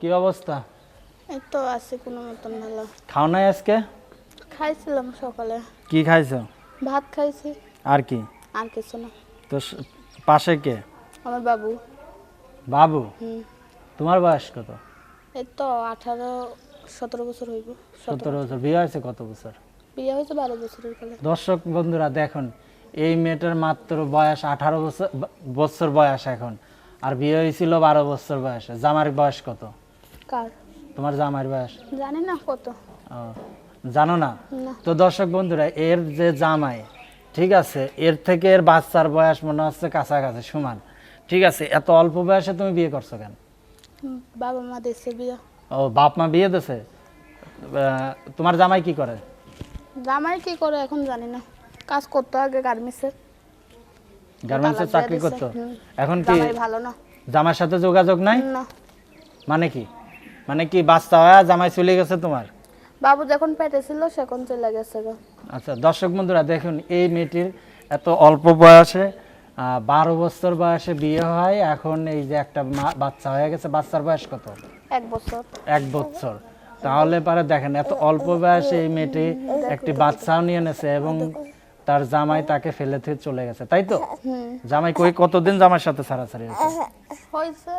কি অবস্থা? এই তো আছে কোনো মতন ভালো। খাও নাই আজকে? খাইছিলাম সকালে। কি খাইছো? ভাত খাইছি। আর কি? আর কিছু না। তো স- পাশে কে? আমার বাবু। বাবু? হুম। তোমার বয়স কত? এই তো আঠারো সতেরো বছর হইব সতেরো। বছর। বিয়ে হয়েছে কত বছর? বিয়ে হয়েছে বারো বছরের কালে। দর্শক বন্ধুরা দেখুন এই মেয়েটার মাত্র বয়স আঠারো বছর বছর বয়স এখন। আর বিয়ে হয়েছিল বারো বছর বয়সে। জামার বয়স কত? কার? তোমার জামার বয়স? জানি না কত? জানো না? তো দর্শক বন্ধুরা এর যে জামাই ঠিক আছে এর থেকে এর বাচ্চার বয়স মনে হচ্ছে কাছাকাছি সমান। ঠিক আছে এত অল্প বয়সে তুমি বিয়ে করছ কেন? বাবা মা দেশে বিয়ে। ও বাপ মা বিয়ে দিছে? তোমার জামাই কি করে? জামাই কি করে এখন জানি না। কাজ করতো আগে গার্মেন্টসে। গার্মেন্টসে চাকরি করতো? এখন কি জামাই ভালো না। জামার সাথে যোগাযোগ নাই? না। মানে কি? মানে কি বাচ্চা হয়ে জামাই চলে গেছে তোমার? বাবু যখন পেটে ছিল সেখন চলে গেছে গো। আচ্ছা দর্শক বন্ধুরা দেখুন এই মেয়েটির এত অল্প বয়সে বারো বছর বয়সে বিয়ে হয় এখন এই যে একটা বাচ্চা হয়ে গেছে বাচ্চার বয়স কত? এক বছর। এক বছর। তাহলে পারে দেখেন এত অল্প বয়সে এই মেয়েটি একটি বাচ্চাও নিয়ে নেছে এবং তার জামাই তাকে ফেলে থেকে চলে গেছে তাই তো? জামাই কই কতদিন জামার সাথে ছাড়াছাড়ি হয়েছে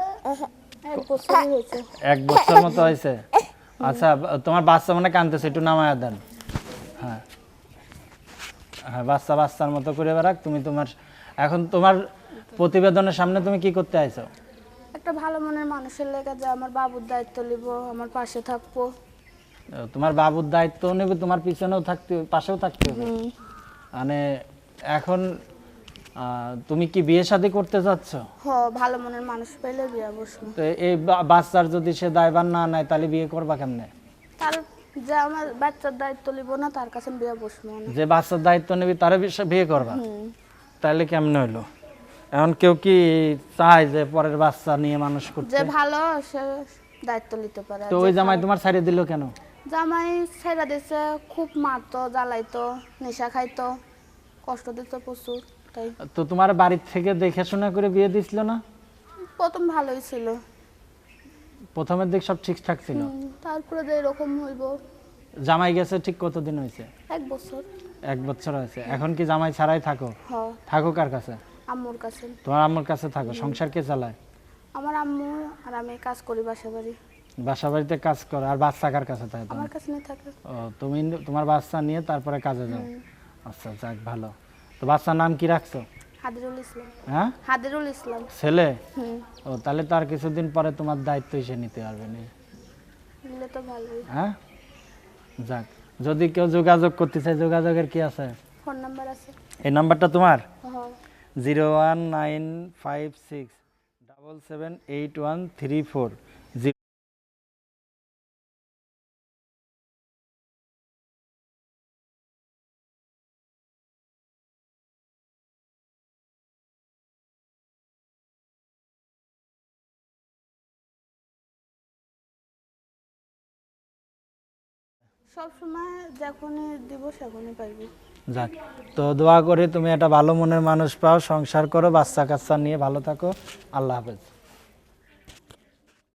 এক বছর মতো হয়েছে? আচ্ছা তোমার বাচ্চা মানে কানতেছে একটু নামায়া দেন। হ্যাঁ। হ্যাঁ বাচ্চা বাচ্চার মতো করে বেড়াক তুমি তোমার এখন তোমার প্রতিবেদনের সামনে তুমি কি করতে আইছো? একটা ভালো মনের মানুষের লেগে যে আমার বাবুর দায়িত্ব নিব আমার পাশে থাকব। তোমার বাবুর দায়িত্ব নেবে তোমার পিছনেও থাকতে পাশেও থাকতে হবে। মানে এখন তুমি কি বিয়ে শাদী করতে যাচ্ছ? হ ভালো মনের মানুষ পেলে বিয়ে বসবো তো এই বাচ্চার যদি সে দায়ভার না নেয় তাহলে বিয়ে করবা কেমনে? তার যে আমার বাচ্চার দায়িত্ব নিব না তার কাছে বিয়ে বসবো না। যে বাচ্চার দায়িত্ব নেবে তারা বিয়ে করবা? তাহলে কেমনে এখন কেউ কি চায় যে পরের বাচ্চা নিয়ে মানুষ করতে? যে ভালো সে দায়িত্ব নিতে পারে। তো ওই জামাই তোমার ছাড়িয়ে দিল কেন? জামাই ছেড়া দিছে খুব মারতো জ্বালাইতো নেশা খাইতো কষ্ট দিত প্রচুর। তো তোমার বাড়ির থেকে দেখে শুনে করে বিয়ে দিছিল না? প্রথম ভালোই ছিল। প্রথমের দিক সব ঠিকঠাক ছিল? তারপরে যে এরকম হইব। জামাই গেছে ঠিক কতদিন হয়েছে? এক বছর। এক বছর হয়েছে। এখন কি জামাই ছাড়াই থাকো? হ থাকো কার কাছে? আম্মুর কাছে। তোমার আম্মুর কাছে থাকো। সংসার কে চালায়? আমার আম্মু আর আমি কাজ করি বাসা বাড়ি বাসা বাড়িতে কাজ করো। আর বাচ্চা কার কাছে থাকে? আমার কাছে নিয়ে থাকে। ও তুমি তোমার বাচ্চা নিয়ে তারপরে কাজে যাও? আচ্ছা যাক ভালো। তো বাচ্চার নাম কি রাখছো? হাদিরুল ইসলাম। হ্যাঁ? হাদিরুল ইসলাম। ছেলে? ও তাহলে তার কিছুদিন পরে তোমার দায়িত্ব এসে নিতে পারবে না। নিলে তো ভালোই। হ্যাঁ? যাক যদি কেউ যোগাযোগ করতে চায় যোগাযোগের কি আছে? ফোন নাম্বার আছে। এই নাম্বারটা তোমার? Zero one nine five six double seven eight one three four. যাক, তো দোয়া করে তুমি একটা ভালো মনের মানুষ পাও, সংসার করো বাচ্চা কাচ্চা নিয়ে ভালো থাকো। আল্লাহ হাফেজ।